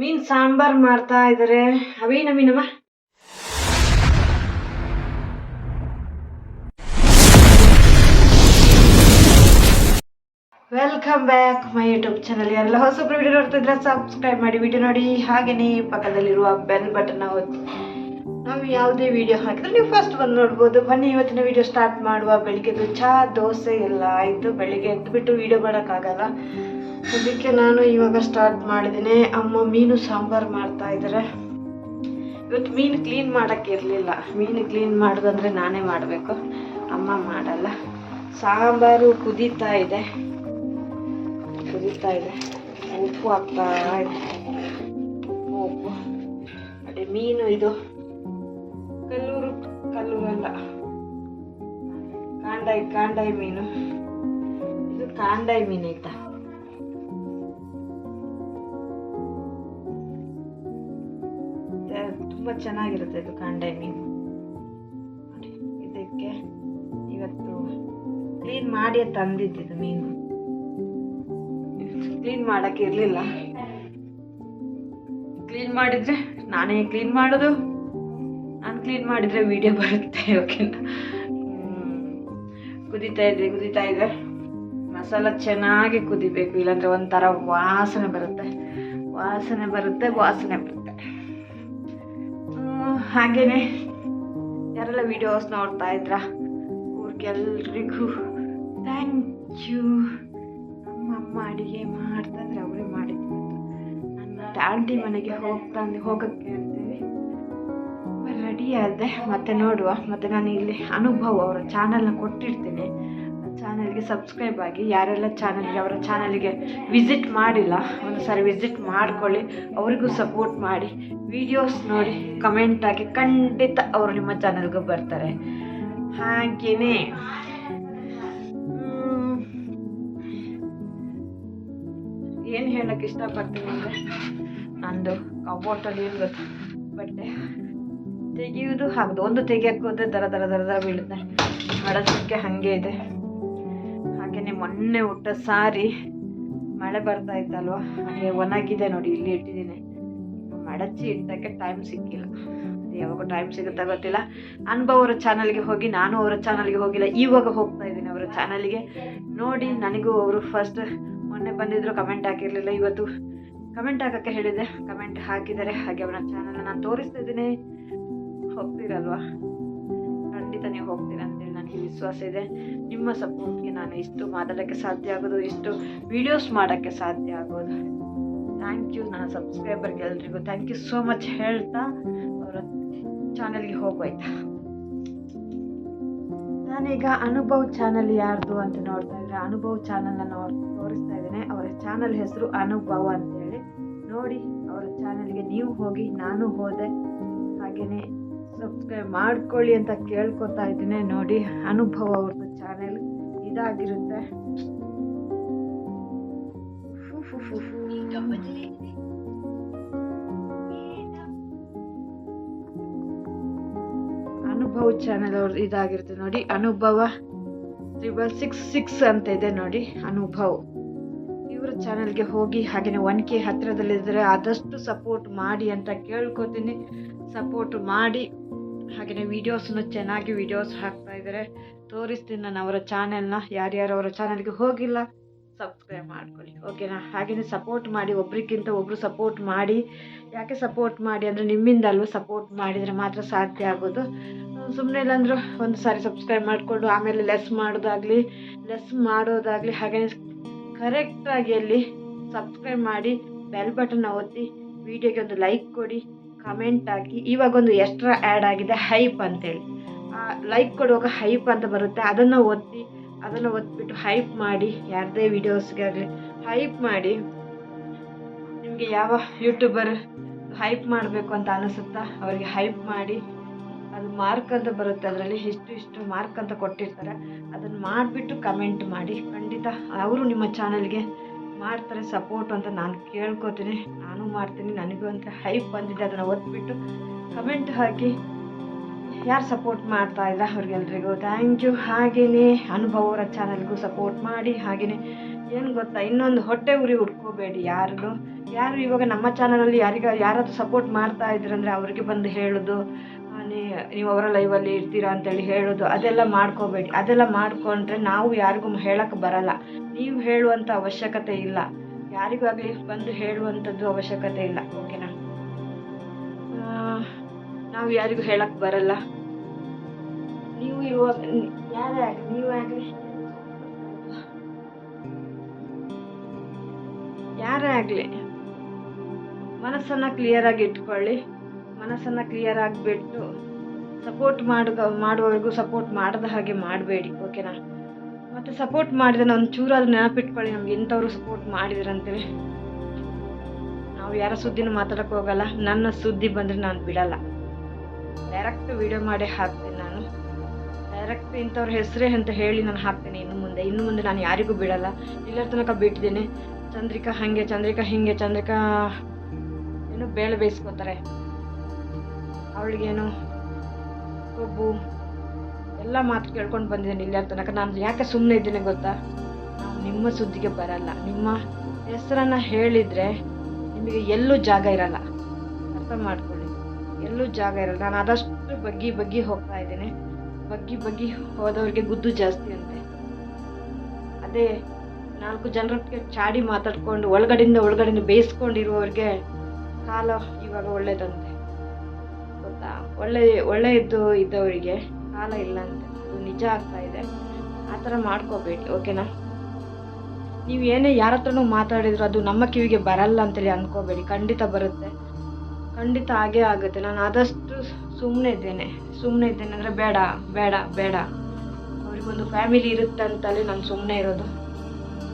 ಮೀನ್ ಸಾಂಬಾರ್ ಮಾಡ್ತಾ ಇದಾರೆ. ಅವೇನ Meenamma welcome back my YouTube channel ಎಲ್ಲ ಹೊಸ ವಿಡಿಯೋ ನೋಡ್ತಿದ್ರೆ ಸಬ್ಸ್ಕ್ರೈಬ್ ಮಾಡಿ ವಿಡಿಯೋ ನೋಡಿ. ಹಾಗೆಯೇ ಪಕ್ಕದಲ್ಲಿರುವ ಬೆಲ್ ಬಟನ್ ಒತ್ತಿ. ನಾವು ಯಾವುದೇ ವಿಡಿಯೋ ಹಾಕಿದ್ರೆ ನೀವು ಫಸ್ಟ್ ಬಂದು ನೋಡ್ಬೋದು. ಬನ್ನಿ, ಇವತ್ತಿನ ವಿಡಿಯೋ ಸ್ಟಾರ್ಟ್ ಮಾಡುವ. ಬೆಳಿಗ್ಗೆದು ಚಾ ದೋಸೆ ಎಲ್ಲ ಆಯಿತು. ಬೆಳಿಗ್ಗೆ ಎದ್ದುಬಿಟ್ಟು ವಿಡಿಯೋ ಮಾಡೋಕ್ಕಾಗಲ್ಲ. ಅದಕ್ಕೆ ನಾನು ಇವಾಗ ಸ್ಟಾರ್ಟ್ ಮಾಡಿದ್ದೀನಿ. ಅಮ್ಮ ಮೀನು ಸಾಂಬಾರು ಮಾಡ್ತಾ ಇದ್ದಾರೆ ಇವತ್ತು ಮೀನು ಕ್ಲೀನ್ ಮಾಡೋಕ್ಕೆ ಇರಲಿಲ್ಲ. ಮೀನು ಕ್ಲೀನ್ ಮಾಡೋದಂದ್ರೆ ನಾನೇ ಮಾಡಬೇಕು. ಅಮ್ಮ ಮಾಡಲ್ಲ. ಸಾಂಬಾರು ಕುದೀತಾ ಇದೆ. ಕುದೀತಾ ಇದೆ. ಉಪ್ಪು ಹಾಕ್ತಾ ಇದೆ. ಉಪ್ಪು ಉಪ್ಪು. ಅದೇ ಮೀನು ಇದು. ಕಲ್ಲೂರು ಕಲ್ಲೂರಲ್ಲ ಕಾಂಡಾಯಿ ಕಾಂಡಾಯಿ ಮೀನು. ಇದು ಕಾಂಡಾಯಿ ಮೀನು ಆಯ್ತಾ? ತುಂಬ ಚೆನ್ನಾಗಿರುತ್ತೆ ಇದು ಕಾಂಡಾಯಿ ಮೀನು ಇದಕ್ಕೆ ಇವತ್ತು ಕ್ಲೀನ್ ಮಾಡಿ ತಂದಿದ್ದಿದ್ದು ಮೀನು. ಕ್ಲೀನ್ ಮಾಡಕ್ಕೆ ಇರಲಿಲ್ಲ. ಕ್ಲೀನ್ ಮಾಡಿದ್ರೆ ನಾನೇ ಕ್ಲೀನ್ ಮಾಡೋದು. ನಾನು ಕ್ಲೀನ್ ಮಾಡಿದ್ರೆ ವಿಡಿಯೋ ಬರುತ್ತೆ ಓಕೆನಾ ಕುದೀತಾ ಇದೆ ಕುದೀತಾ ಇದೆ ಮಸಾಲ ಚೆನ್ನಾಗಿ ಕುದಿಬೇಕು, ಇಲ್ಲಾಂದ್ರೆ ಒಂಥರ ವಾಸನೆ ಬರುತ್ತೆ. ವಾಸನೆ ಬರುತ್ತೆ ವಾಸನೆ ಬರುತ್ತೆ. ಹಾಗೇನೆ. ಯಾರೆಲ್ಲ ವಿಡಿಯೋಸ್ ನೋಡ್ತಾ ಇದ್ರ? ಅವ್ರಿಗೆಲ್ರಿಗೂ ಥ್ಯಾಂಕ್ ಯು ನಮ್ಮಮ್ಮ ಅಡಿಗೆ ಮಾಡ್ತಂದ್ರೆ ಅವರೇ ಮಾಡಿದ್ದು ನನ್ನ ಆಂಟಿ ಮನೆಗೆ ಹೋಗ್ತಾ ಹೋಗಕ್ಕೆ ಅಂತೇಳಿ ರೆಡಿ ಆದೆ. ಮತ್ತೆ ನೋಡುವ. ಮತ್ತೆ ನಾನು ಇಲ್ಲಿ ಅನುಭವ ಅವರ ಚಾನಲ್ನ ಕೊಟ್ಟಿರ್ತೀನಿ. ಚಾನಲ್ಗೆ ಸಬ್ಸ್ಕ್ರೈಬ್ ಆಗಿ, ಯಾರೆಲ್ಲ ಚಾನಲ್ಗೆ ಅವರ ಚಾನಲ್ಗೆ ವಿಸಿಟ್ ಮಾಡಿಲ್ಲ ಒಂದು ಸಾರಿ ವಿಸಿಟ್ ಮಾಡ್ಕೊಳ್ಳಿ, ಅವರಿಗೂ ಸಪೋರ್ಟ್ ಮಾಡಿ ವಿಡಿಯೋಸ್ ನೋಡಿ ಕಮೆಂಟ್ ಹಾಕಿ, ಖಂಡಿತ ಅವರು ನಿಮ್ಮ ಚಾನಲ್ಗೂ ಬರ್ತಾರೆ. ಹಾಗೆಯೇ ಏನು ಹೇಳಕ್ಕೆ ಇಷ್ಟಪಡ್ತೀನಿ ಅಂದರೆ, ನಂದು ಕಬೋಟಲ್ಲಿ ಏನು ಗೊತ್ತು ಬಟ್ಟೆ ತೆಗೆಯೋದು ಹಾಗದು, ಒಂದು ತೆಗಿಯಕ್ಕೆ ಹೋದ್ರೆ ದರ ದರ ದರ ದರ ಬೀಳುತ್ತೆ. ಮಾಡೋದಕ್ಕೆ ಹಾಗೆ ಇದೆ. ಹಾಗೆಯೇ ಮೊನ್ನೆ ಉಟ್ಟ ಸಾರಿ ಮಳೆ ಬರ್ತಾ ಇತ್ತಲ್ವ? ಹಾಗೆ ಒಣಗಿದೆ ನೋಡಿ, ಇಲ್ಲಿ ಇಟ್ಟಿದ್ದೀನಿ. ಮಡಚಿ ಇಟ್ಟಕ್ಕೆ ಟೈಮ್ ಸಿಕ್ಕಿಲ್ಲ. ಯಾವಾಗ ಟೈಮ್ ಸಿಗುತ್ತಾ ಗೊತ್ತಿಲ್ಲ. ಅನುಭವ ಅವರ ಚಾನಲ್ಗೆ ಹೋಗಿ, ನಾನು ಅವರ ಚಾನಲ್ಗೆ ಹೋಗಿಲ್ಲ. ಇವಾಗ ಹೋಗ್ತಾ ಇದ್ದೀನಿ ಅವರ ಚಾನಲ್ಗೆ ನೋಡಿ, ನನಗೂ ಅವರು ಫಸ್ಟ್ ಮೊನ್ನೆ ಬಂದಿದ್ರು ಕಮೆಂಟ್ ಹಾಕಿರಲಿಲ್ಲ ಇವತ್ತು. ಕಮೆಂಟ್ ಹಾಕೋಕ್ಕೆ ಹೇಳಿದೆ ಕಮೆಂಟ್ ಹಾಕಿದ್ದಾರೆ. ಹಾಗೆ ಅವರ ಚಾನಲ್ ನಾನು ತೋರಿಸ್ತಾ ಇದ್ದೀನಿ. ಹೋಗ್ತೀರಲ್ವಾ? ಖಂಡಿತ ನೀವು ಹೋಗ್ತೀರಾ ಅಂತೇಳಿ ನನಗೆ ವಿಶ್ವಾಸ ಇದೆ. ನಿಮ್ಮ ಸಪೋರ್ಟ್ಗೆ ನಾನು ಇಷ್ಟು ಮಾತಾಡೋಕ್ಕೆ ಸಾಧ್ಯ ಆಗೋದು, ಇಷ್ಟು ವೀಡಿಯೋಸ್ ಮಾಡೋಕ್ಕೆ ಸಾಧ್ಯ ಆಗೋದು. ಥ್ಯಾಂಕ್ ಯು ನನ್ನ ಸಬ್ಸ್ಕ್ರೈಬರ್ಗೆ ಎಲ್ರಿಗೂ. ಥ್ಯಾಂಕ್ ಯು ಸೋ ಮಚ್ ಹೇಳ್ತಾ ಅವರ ಚಾನಲ್ಗೆ ಹೋಗೋಯ್ತಾ. ನಾನೀಗ ಅನುಭವ್ ಚಾನಲ್ ಯಾರ್ದು ಅಂತ ನೋಡ್ತಾ ಇದ್ರೆ ಅನುಭವ್ ಚಾನಲ್ನ ತೋರಿಸ್ತಾ ಇದ್ದೇನೆ. ಅವರ ಚಾನಲ್ ಹೆಸರು ಅನುಭವ ಅಂತೇಳಿ ನೋಡಿ, ಅವರ ಚಾನಲ್ಗೆ ನೀವು ಹೋಗಿ, ನಾನು ಹೋದೆ. ಹಾಗೆಯೇ ಸಬ್ಸ್ಕ್ರೈಬ್ ಮಾಡ್ಕೊಳ್ಳಿ ಅಂತ ಕೇಳ್ಕೊತಾ ಇದ್ದೀನಿ. ನೋಡಿ, ಅನುಭವ ಅವ್ರದ್ದು ಚಾನೆಲ್ ಇದಾಗಿರುತ್ತೆ. ಅನುಭವ ಚಾನೆಲ್ ಅವ್ರದ್ದು ಇದಾಗಿರುತ್ತೆ. ನೋಡಿ, ಅನುಭವ ತ್ರಿಬಲ್ ಸಿಕ್ಸ್ ಸಿಕ್ಸ್ ಅಂತ ಇದೆ. ನೋಡಿ, ಅನುಭವ್. ಇವರ ಚಾನಲ್ಗೆ ಹೋಗಿ ಹಾಗೆಯೇ ಒನ್ ಕೆ ಹತ್ತಿರದಲ್ಲಿದ್ದರೆ ಆದಷ್ಟು ಸಪೋರ್ಟ್ ಮಾಡಿ ಅಂತ ಕೇಳ್ಕೊತೀನಿ. ಸಪೋರ್ಟ್ ಮಾಡಿ ಹಾಗೆಯೇ ವೀಡಿಯೋಸನ್ನು ಚೆನ್ನಾಗಿ ವೀಡಿಯೋಸ್ ಹಾಕ್ತಾ ಇದ್ದಾರೆ. ತೋರಿಸ್ತೀನಿ ನಾನು ಅವರ ಚಾನೆಲ್ನ. ಯಾರ್ಯಾರು ಅವರ ಚಾನೆಲ್ಗೆ ಹೋಗಿಲ್ಲ ಸಬ್ಸ್ಕ್ರೈಬ್ ಮಾಡ್ಕೊಳ್ಳಿ. ಓಕೆನಾ ಹಾಗೆಯೇ ಸಪೋರ್ಟ್ ಮಾಡಿ, ಒಬ್ರಿಗಿಂತ ಒಬ್ಬರು ಸಪೋರ್ಟ್ ಮಾಡಿ. ಯಾಕೆ ಸಪೋರ್ಟ್ ಮಾಡಿ ಅಂದರೆ ನಿಮ್ಮಿಂದ ಅಲ್ವ ಸಪೋರ್ಟ್ ಮಾಡಿದರೆ ಮಾತ್ರ ಸಾಧ್ಯ ಆಗೋದು. ಸುಮ್ಮನೆ ಇಲ್ಲಾಂದ್ರೆ ಒಂದು ಸಾರಿ ಸಬ್ಸ್ಕ್ರೈಬ್ ಮಾಡಿಕೊಂಡು ಆಮೇಲೆ ಲೆಸ್ ಮಾಡೋದಾಗಲಿ ಲೆಸ್ ಮಾಡೋದಾಗಲಿ ಹಾಗೆಯೇ ಕರೆಕ್ಟಾಗಿ ಅಲ್ಲಿ ಸಬ್ಸ್ಕ್ರೈಬ್ ಮಾಡಿ ಬೆಲ್ ಬಟನ್ನ ಒತ್ತಿ ವಿಡಿಯೋಗೆ ಒಂದು ಲೈಕ್ ಕೊಡಿ ಕಮೆಂಟ್ ಹಾಕಿ. ಇವಾಗ ಒಂದು ಎಕ್ಸ್ಟ್ರಾ ಆ್ಯಡ್ ಆಗಿದೆ ಹೈಪ್ ಅಂತೇಳಿ. ಲೈಕ್ ಕೊಡುವಾಗ ಹೈಪ್ ಅಂತ ಬರುತ್ತೆ. ಅದನ್ನು ಒತ್ತಿ, ಅದನ್ನು ಒತ್ಬಿಟ್ಟು ಹೈಪ್ ಮಾಡಿ, ಯಾರದೇ ವೀಡಿಯೋಸ್ಗೆ ಆಗಲಿ ಹೈಪ್ ಮಾಡಿ. ನಿಮಗೆ ಯಾವ ಯೂಟ್ಯೂಬರ್ ಹೈಪ್ ಮಾಡಬೇಕು ಅಂತ ಅನಿಸುತ್ತಾ? ಅವರಿಗೆ ಹೈಪ್ ಮಾಡಿ. ಅದು ಮಾರ್ಕ್ ಅಂತ ಬರುತ್ತೆ, ಅದರಲ್ಲಿ ಇಷ್ಟು ಇಷ್ಟು ಮಾರ್ಕ್ ಅಂತ ಕೊಟ್ಟಿರ್ತಾರೆ. ಅದನ್ನು ಮಾಡಿಬಿಟ್ಟು ಕಮೆಂಟ್ ಮಾಡಿ. ಖಂಡಿತ ಅವರು ನಿಮ್ಮ ಚಾನಲ್ಗೆ ಮಾಡ್ತಾರೆ ಸಪೋರ್ಟ್ ಅಂತ ನಾನು ಕೇಳ್ಕೊತೀನಿ. ನಾನು ಮಾಡ್ತೀನಿ, ನನಗೂ ಅಂತ ಹೈಪ್ ಬಂದಿದೆ, ಅದನ್ನು ಓದ್ಬಿಟ್ಟು ಕಮೆಂಟ್ ಹಾಕಿ. ಯಾರು ಸಪೋರ್ಟ್ ಮಾಡ್ತಾ ಇದ್ರ ಅವ್ರಿಗೆಲ್ರಿಗೂ? ಥ್ಯಾಂಕ್ ಯು ಹಾಗೆಯೇ ಅವರ ಚಾನಲ್ಗೂ ಸಪೋರ್ಟ್ ಮಾಡಿ. ಹಾಗೆಯೇ ಏನು ಗೊತ್ತಾ, ಇನ್ನೊಂದು ಹೊಟ್ಟೆ ಉರಿ ಹುಡ್ಕೋಬೇಡಿ ಯಾರು ಯಾರು ಇವಾಗ ನಮ್ಮ ಚಾನಲಲ್ಲಿ ಯಾರಿಗ ಯಾರಾದರೂ ಸಪೋರ್ಟ್ ಮಾಡ್ತಾ ಇದ್ರಂದರೆ ಅವ್ರಿಗೆ ಬಂದು ಹೇಳೋದು. ನೀವು ಅವರ ಲೈವಲ್ಲಿ ಇರ್ತೀರಾ ಅಂತೇಳಿ ಹೇಳೋದು, ಅದೆಲ್ಲ ಮಾಡ್ಕೋಬೇಡಿ. ಅದೆಲ್ಲ ಮಾಡ್ಕೊಂಡ್ರೆ ನಾವು ಯಾರಿಗೂ ಹೇಳಕ್ಕೆ ಬರಲ್ಲ. ನೀವು ಹೇಳುವಂಥ ಅವಶ್ಯಕತೆ ಇಲ್ಲ. ಯಾರಿಗಾಗಲಿ ಬಂದು ಹೇಳುವಂಥದ್ದು ಅವಶ್ಯಕತೆ ಇಲ್ಲ. ಓಕೆನಾ ನಾವು ಯಾರಿಗೂ ಹೇಳಕ್ಕೆ ಬರಲ್ಲ. ನೀವು ಇವಾಗ ಯಾರೇ ಆಗಲಿ, ನೀವೇ ಆಗಲಿ. ಯಾರೇ ಆಗಲಿ, ಮನಸ್ಸನ್ನು ಕ್ಲಿಯರಾಗಿ ಇಟ್ಕೊಳ್ಳಿ. ಮನಸ್ಸನ್ನು ಕ್ಲಿಯರ್ ಆಗಿಬಿಟ್ಟು ಸಪೋರ್ಟ್ ಮಾಡಿದ, ಮಾಡುವವರೆಗೂ ಸಪೋರ್ಟ್ ಮಾಡದ ಹಾಗೆ ಮಾಡಬೇಡಿ ಓಕೆನಾ ಮತ್ತು ಸಪೋರ್ಟ್ ಮಾಡಿದ್ರೆ ಒಂದು ಚೂರಾದ ನೆನಪಿಟ್ಕೊಳ್ಳಿ, ನಮ್ಗೆ ಇಂಥವ್ರು ಸಪೋರ್ಟ್ ಮಾಡಿದ್ರಂತೇಳಿ. ನಾವು ಯಾರ ಸುದ್ದಿನೂ ಮಾತಾಡೋಕ್ಕೆ ಹೋಗಲ್ಲ, ನನ್ನ ಸುದ್ದಿ ಬಂದರೆ ನಾನು ಬಿಡಲ್ಲ. ಡೈರೆಕ್ಟ್ ವಿಡಿಯೋ ಮಾಡಿ ಹಾಕ್ತೀನಿ ನಾನು. ಡೈರೆಕ್ಟ್ ಇಂಥವ್ರ ಹೆಸರೇ ಅಂತ ಹೇಳಿ ನಾನು ಹಾಕ್ತೀನಿ ಇನ್ನು ಮುಂದೆ. ಇನ್ನು ಮುಂದೆ ನಾನು ಯಾರಿಗೂ ಬಿಡಲ್ಲ. ಇಲ್ಲರ ತನಕ ಬಿಟ್ಟಿದ್ದೀನಿ. ಚಂದ್ರಿಕಾ ಹಾಗೆ, ಚಂದ್ರಿಕಾ ಹಿಂಗೆ, ಚಂದ್ರಿಕಾ ಏನು ಬೇಳೆ ಬೇಯಿಸ್ಕೋತಾರೆ. ಅವಳಿಗೇನು ಕೊಬ್ಬು ಎಲ್ಲ ಮಾತು ಕೇಳ್ಕೊಂಡು ಬಂದಿದ್ದೀನಿ ಇಲ್ಲಿ ತನಕ. ನಾನು ಯಾಕೆ ಸುಮ್ಮನೆ ಇದ್ದೀನಿ ಗೊತ್ತಾ? ನಾವು ನಿಮ್ಮ ಸುದ್ದಿಗೆ ಬರಲ್ಲ. ನಿಮ್ಮ ಹೆಸರನ್ನು ಹೇಳಿದರೆ ನಿಮಗೆ ಎಲ್ಲೂ ಜಾಗ ಇರಲ್ಲ. ಅರ್ಥ ಮಾಡ್ಕೊಳ್ಳಿ. ಎಲ್ಲೂ ಜಾಗ ಇರಲ್ಲ. ನಾನು ಆದಷ್ಟು ಬಗ್ಗಿ ಬಗ್ಗಿ ಹೋಗ್ತಾ ಇದ್ದೀನಿ. ಬಗ್ಗಿ ಬಗ್ಗಿ ಹೋದವ್ರಿಗೆ ಗುದ್ದು ಜಾಸ್ತಿ ಅಂತೆ. ಅದೇ ನಾಲ್ಕು ಜನರೊಟ್ಟಿಗೆ ಚಾಡಿ ಮಾತಾಡ್ಕೊಂಡು ಒಳಗಡೆಯಿಂದ ಒಳಗಡೆಯಿಂದ ಬೇಯಿಸ್ಕೊಂಡಿರುವವ್ರಿಗೆ ಕಾಲ ಇವಾಗ ಒಳ್ಳೇದಂತೆ. ಒಳ್ಳೆ ಒಳ್ಳೆ ಇದ್ದು ಇದ್ದವರಿಗೆ ಕಾಲ ಇಲ್ಲ ಅಂತ. ಅದು ನಿಜ ಆಗ್ತಾ ಇದೆ. ಆ ಥರ ಮಾಡ್ಕೋಬೇಡಿ, ಓಕೆನಾ? ನೀವು ಏನೇ ಯಾರ ಹತ್ರನೂ ಮಾತಾಡಿದ್ರು ಅದು ನಮ್ಮ ಕಿವಿಗೆ ಬರಲ್ಲ ಅಂತೇಳಿ ಅಂದ್ಕೋಬೇಡಿ ಖಂಡಿತ ಬರುತ್ತೆ. ಖಂಡಿತ ಹಾಗೇ ಆಗುತ್ತೆ. ನಾನು ಆದಷ್ಟು ಸುಮ್ಮನೆ ಇದ್ದೇನೆ. ಸುಮ್ಮನೆ ಇದ್ದೇನೆ ಅಂದರೆ ಬೇಡ ಬೇಡ ಬೇಡ. ಅವ್ರಿಗೊಂದು ಫ್ಯಾಮಿಲಿ ಇರುತ್ತೆ ಅಂತಲೇ ನಾನು ಸುಮ್ಮನೆ ಇರೋದು.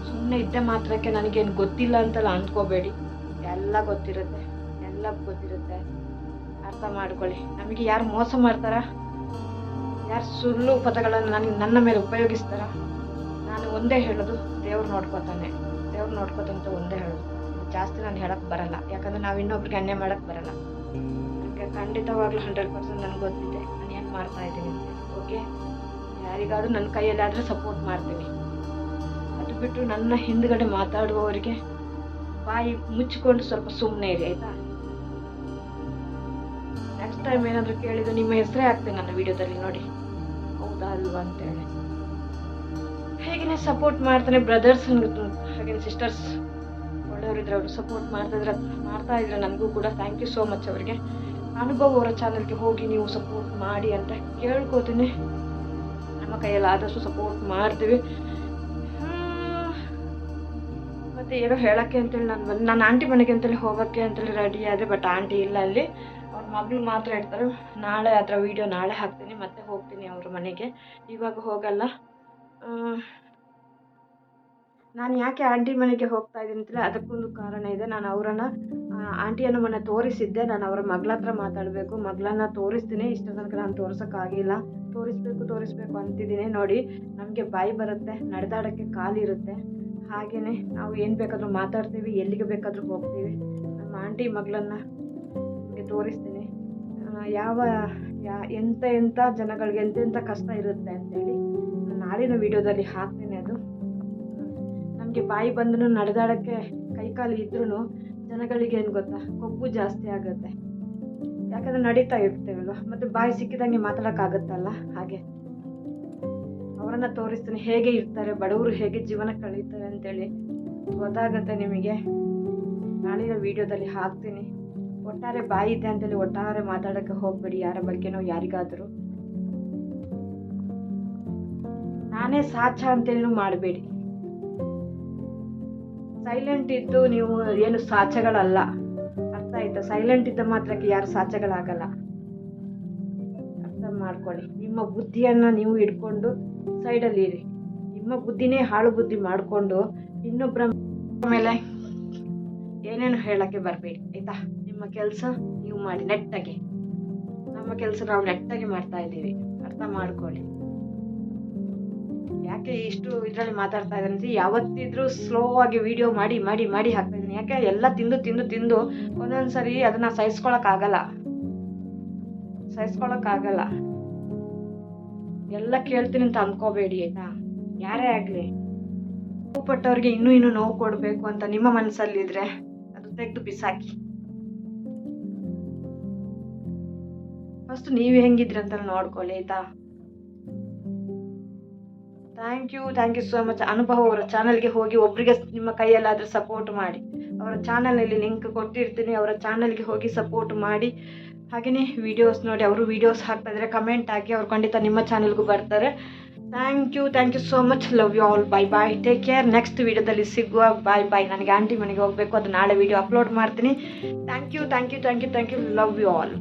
ಸುಮ್ಮನೆ ಇದ್ದ ಮಾತ್ರಕ್ಕೆ ನನಗೇನು ಗೊತ್ತಿಲ್ಲ ಅಂತೆಲ್ಲ ಅಂದ್ಕೋಬೇಡಿ ಎಲ್ಲ ಗೊತ್ತಿರುತ್ತೆ. ಎಲ್ಲ ಗೊತ್ತಿರುತ್ತೆ. ಅರ್ಥ ಮಾಡ್ಕೊಳ್ಳಿ. ನಮಗೆ ಯಾರು ಮೋಸ ಮಾಡ್ತಾರ? ಯಾರು ಸುಳ್ಳು ಪದಗಳನ್ನು ನನಗೆ ನನ್ನ ಮೇಲೆ ಉಪಯೋಗಿಸ್ತಾರ? ನಾನು ಒಂದೇ ಹೇಳೋದು, ದೇವ್ರು ನೋಡ್ಕೊತಾನೆ. ದೇವ್ರು ನೋಡ್ಕೋತಂತ ಒಂದೇ ಹೇಳೋದು. ಜಾಸ್ತಿ ನಾನು ಹೇಳಕ್ಕೆ ಬರಲ್ಲ. ಯಾಕಂದ್ರೆ ನಾವು ಇನ್ನೊಬ್ರಿಗೆ ಅನ್ಯ ಮಾಡಕ್ಕೆ ಬರಲ್ಲ. ನನಗೆ ಖಂಡಿತವಾಗ್ಲೂ ಹಂಡ್ರೆಡ್ ಪರ್ಸೆಂಟ್ ನನಗೆ ಗೊತ್ತಿದೆ. ನಾನು ಏನು ಮಾಡ್ತಾ ಇದ್ದೀನಿ ಓಕೆ ಯಾರಿಗಾದ್ರೂ ನನ್ನ ಕೈಯಲ್ಲಾದರೆ ಸಪೋರ್ಟ್ ಮಾಡ್ತೀನಿ. ಅದು ಬಿಟ್ಟು ನನ್ನ ಹಿಂದ್ಗಡೆ ಮಾತಾಡುವವರಿಗೆ ಬಾಯಿ ಮುಚ್ಚಿಕೊಂಡು ಸ್ವಲ್ಪ ಸುಮ್ಮನೆ ಇರಿ, ಆಯಿತಾ? ನೆಕ್ಸ್ಟ್ ಟೈಮ್ ಏನಾದರೂ ಕೇಳಿದ್ರು ನಿಮ್ಮ ಹೆಸರೇ ಆಗ್ತೇನೆ ನನ್ನ ವಿಡಿಯೋದಲ್ಲಿ ನೋಡಿ. ಹೌದಾ ಅಲ್ವಾ ಅಂತೇಳಿ. ಹೇಗೆ ಸಪೋರ್ಟ್ ಮಾಡ್ತಾನೆ ಬ್ರದರ್ಸ್ ಹಾಗೆ ಸಿಸ್ಟರ್ಸ್ ಒಳ್ಳೆಯವರಿದ್ರೆ ಅವರು ಸಪೋರ್ಟ್ ಮಾಡ್ತಾಯಿದ್ರೆ ಮಾಡ್ತಾ ಇದ್ರೆ ನನಗೂ ಕೂಡ ಥ್ಯಾಂಕ್ ಯು ಸೋ ಮಚ್ ಅವರಿಗೆ. ಅನುಭವ ಅವರ ಚಾನಲ್ಗೆ ಹೋಗಿ ನೀವು ಸಪೋರ್ಟ್ ಮಾಡಿ ಅಂತ ಕೇಳ್ಕೋತೀನಿ. ನಮ್ಮ ಕೈಯಲ್ಲಿ ಆದಷ್ಟು ಸಪೋರ್ಟ್ ಮಾಡ್ತೀವಿ. ಮತ್ತು ಏನೋ ಹೇಳೋಕ್ಕೆ ಅಂತೇಳಿ ನಾನು ಬಂದು ನಾನು ಆಂಟಿ ಮನೆಗೆ ಅಂತೇಳಿ ಹೋಗೋಕ್ಕೆ ಅಂತೇಳಿ ರೆಡಿ ಆದರೆ ಬಟ್ ಆಂಟಿ ಇಲ್ಲ ಅಲ್ಲಿ. ಮಗಳು ಮಾತ್ರ ಇರ್ತಾರೆ ನಾಳೆ ಅದರ ವೀಡಿಯೋ ನಾಳೆ ಹಾಕ್ತೀನಿ, ಮತ್ತೆ ಹೋಗ್ತೀನಿ ಅವ್ರ ಮನೆಗೆ. ಇವಾಗ ಹೋಗಲ್ಲ. ನಾನು ಯಾಕೆ ಆಂಟಿ ಮನೆಗೆ ಹೋಗ್ತಾ ಇದ್ದೀನಿ ಅಂದರೆ ಅದಕ್ಕೊಂದು ಕಾರಣ ಇದೆ. ನಾನು ಅವರನ್ನು ಆಂಟಿಯನ್ನು ಮೊನ್ನೆ ತೋರಿಸಿದ್ದೆ. ನಾನು ಅವರ ಮಗಳ ಹತ್ರ ಮಾತಾಡಬೇಕು. ಮಗಳನ್ನ ತೋರಿಸ್ತೀನಿ. ಇಷ್ಟ ತನಕ ನಾನು ತೋರಿಸೋಕ್ಕಾಗಿಲ್ಲ ತೋರಿಸ್ಬೇಕು ತೋರಿಸ್ಬೇಕು ಅಂತಿದ್ದೀನಿ. ನೋಡಿ, ನಮಗೆ ಬಾಯಿ ಬರುತ್ತೆ, ನಡೆದಾಡೋಕ್ಕೆ ಕಾಲಿರುತ್ತೆ ಹಾಗೆಯೇ ನಾವು ಏನು ಬೇಕಾದರೂ ಮಾತಾಡ್ತೀವಿ, ಎಲ್ಲಿಗೆ ಬೇಕಾದರೂ ಹೋಗ್ತೀವಿ. ನಮ್ಮ ಆಂಟಿ ಮಗಳನ್ನ ನಿಮಗೆ ತೋರಿಸ್ತೀನಿ. ಯಾವ ಯಾ ಎಂಥ ಜನಗಳಿಗೆ ಎಂತೆಂಥ ಕಷ್ಟ ಇರುತ್ತೆ ಅಂತೇಳಿ ನಾಳಿನ ವಿಡಿಯೋದಲ್ಲಿ ಹಾಕ್ತೇನೆ ಅದು. ನಮಗೆ ಬಾಯಿ ಬಂದರೂ ನಡೆದಾಡೋಕ್ಕೆ ಕೈಕಾಲು ಇದ್ರೂ ಜನಗಳಿಗೆ ಏನು ಗೊತ್ತಾ? ಕೊಬ್ಬು ಜಾಸ್ತಿ ಆಗುತ್ತೆ. ಯಾಕಂದರೆ ನಡೀತಾ ಇರ್ತೇವಲ್ವ ಮತ್ತು ಬಾಯಿ ಸಿಕ್ಕಿದಂಗೆ ಮಾತಾಡೋಕ್ಕಾಗುತ್ತಲ್ಲ ಹಾಗೆ. ಅವರನ್ನು ತೋರಿಸ್ತೀನಿ. ಹೇಗೆ ಇರ್ತಾರೆ? ಬಡವರು ಹೇಗೆ ಜೀವನ ಕಳೀತಾರೆ ಅಂತೇಳಿ ಗೊತ್ತಾಗುತ್ತೆ ನಿಮಗೆ. ನಾಳಿನ ವಿಡಿಯೋದಲ್ಲಿ ಹಾಕ್ತೀನಿ. ಒಟ್ಟಾರೆ ಬಾಯಿ ಇದೆ ಅಂತೇಳಿ ಒಟ್ಟಾರೆ ಮಾತಾಡೋಕ್ಕೆ ಹೋಗ್ಬೇಡಿ. ಯಾರ ಬಗ್ಗೆನೋ ಯಾರಿಗಾದರೂ. ನಾನೇ ಸಾಚ ಅಂತೇಳಿ ಮಾಡಬೇಡಿ. ಸೈಲೆಂಟ್ ಇದ್ದು ನೀವು ಏನು ಸಾಚಗಳಲ್ಲ ಅರ್ಥ ಆಯ್ತಾ? ಸೈಲೆಂಟ್ ಇದ್ದ ಮಾತ್ರಕ್ಕೆ ಯಾರು ಸಾಚಗಳಾಗಲ್ಲ ಅರ್ಥ ಮಾಡ್ಕೊಳ್ಳಿ. ನಿಮ್ಮ ಬುದ್ಧಿಯನ್ನು ನೀವು ಇಟ್ಕೊಂಡು ಸೈಡಲ್ಲಿ ಇರಿ. ನಿಮ್ಮ ಬುದ್ಧಿನೇ ಹಾಳು ಬುದ್ಧಿ ಮಾಡಿಕೊಂಡು ಇನ್ನೊಬ್ಬರ ಮೇಲೆ ಏನೇನು ಹೇಳೋಕ್ಕೆ ಬರಬೇಡಿ, ಆಯ್ತಾ? ನಿಮ್ಮ ಕೆಲಸ ನೀವು ಮಾಡಿ ನೆಟ್ಟಾಗಿ. ನಮ್ಮ ಕೆಲಸ ನಾವು ನೆಟ್ಟಾಗಿ ಮಾಡ್ತಾ ಇದ್ದೀವಿ. ಅರ್ಥ ಮಾಡ್ಕೊಳ್ಳಿ. ಯಾಕೆ ಇಷ್ಟು ಇದರಲ್ಲಿ ಮಾತಾಡ್ತಾ ಇದ್ದಾರೆ ಅಂದ್ರೆ ಯಾವತ್ತಿದ್ರೂ ಸ್ಲೋ ಆಗಿ ವಿಡಿಯೋ ಮಾಡಿ ಮಾಡಿ ಮಾಡಿ ಹಾಕ್ತಾ ಇದ್ದೀನಿ. ಯಾಕೆ? ಎಲ್ಲ ತಿಂದು ತಿಂದು ತಿಂದು ಒಂದೊಂದು ಸರಿ ಅದನ್ನ ಸಹಿಸ್ಕೊಳಕ್ಕಾಗಲ್ಲ ಸಹಿಸ್ಕೊಳಕ್ಕಾಗಲ್ಲ ಎಲ್ಲ ಕೇಳ್ತೀನಿ ಅಂತ ಅನ್ಕೋಬೇಡಿ, ಆಯ್ತಾ? ಯಾರೇ ಆಗಲಿ. ನೋವುಪಟ್ಟವ್ರಿಗೆ ಇನ್ನೂ ಇನ್ನೂ ನೋವು ಕೊಡಬೇಕು ಅಂತ ನಿಮ್ಮ ಮನಸ್ಸಲ್ಲಿದ್ರೆ ಅದು ತೆಗೆದು ಬಿಸಾಕಿ. ಫಸ್ಟ್ ನೀವು ಹೆಂಗಿದ್ರಿ ಅಂತ ನೋಡ್ಕೊಳ್ಳಿ, ಆಯ್ತಾ? Thank you thank you so much ಅನುಭವ ಅವರ ಚಾನಲ್ಗೆ ಹೋಗಿ ಒಬ್ಬರಿಗೆ ನಿಮ್ಮ ಕೈಯಲ್ಲಾದರೂ ಸಪೋರ್ಟ್ ಮಾಡಿ. ಅವರ ಚಾನಲಲ್ಲಿ ಲಿಂಕ್ ಕೊಟ್ಟಿರ್ತೀನಿ, ಅವರ ಚಾನಲ್ಗೆ ಹೋಗಿ ಸಪೋರ್ಟ್ ಮಾಡಿ. ಹಾಗೆಯೇ ವಿಡಿಯೋಸ್ ನೋಡಿ, ಅವರು ವಿಡಿಯೋಸ್ ಹಾಕ್ತಾ ಇದ್ದಾರೆ ಕಮೆಂಟ್ ಹಾಕಿ, ಅವ್ರು ಖಂಡಿತ ನಿಮ್ಮ ಚಾನಲ್ಗೂ ಬರ್ತಾರೆ. Thank you thank you so much love you all bye bye take care next ವೀಡಿಯೋದಲ್ಲಿ ಸಿಗುವ ಬಾಯ್ ಬಾಯ್ ನನಗೆ ಆಂಟಿ ಮನೆಗೆ ಹೋಗಬೇಕು, ಅದು ನಾಳೆ ವಿಡಿಯೋ ಅಪ್ಲೋಡ್ ಮಾಡ್ತೀನಿ. Thank you thank you thank you thank you love you all